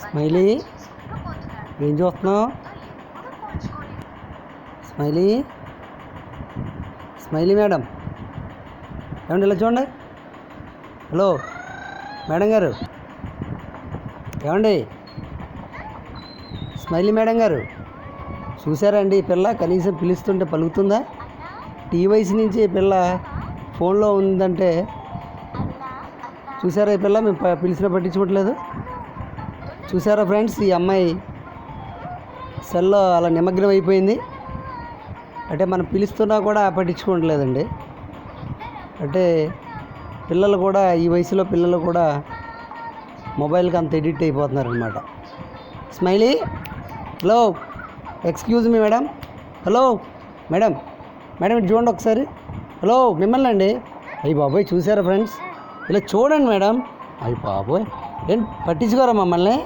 Smiley ఏం చూస్తున్నావు smiley smiley madam. ఏమండి ఇలా చూడండి. హలో మేడం గారు. ఏమండి? స్మైలీ మేడం గారు. చూసారా అండి ఈ పిల్ల కనీసం పిలుస్తుంటే పలుకుతుందా? టీ వయసు నుంచి పిల్ల ఫోన్లో ఉందంటే చూసారా ఈ పిల్ల? మేము ప- పట్టించుకోవట్లేదు. చూసారా ఫ్రెండ్స్ ఈ అమ్మాయి సెల్లో అలా నిమగ్నం అయిపోయింది. అంటే మనం పిలుస్తున్నా కూడా పట్టించుకోవట్లేదండి. అంటే పిల్లలు కూడా ఈ వయసులో పిల్లలు కూడా మొబైల్కి అంత ఎడిక్ట్ అయిపోతున్నారు అనమాట smiley hello excuse me madam. Hello madam madam ఇటు చూడండి ఒకసారి. హలో మిమ్మల్ని అండి. అయ్యి బాబోయ్ చూసారా ఫ్రెండ్స్? ఇలా చూడండి మేడం. అయ్యి బాబోయ్ ఏం పట్టించుకోరా మమ్మల్ని?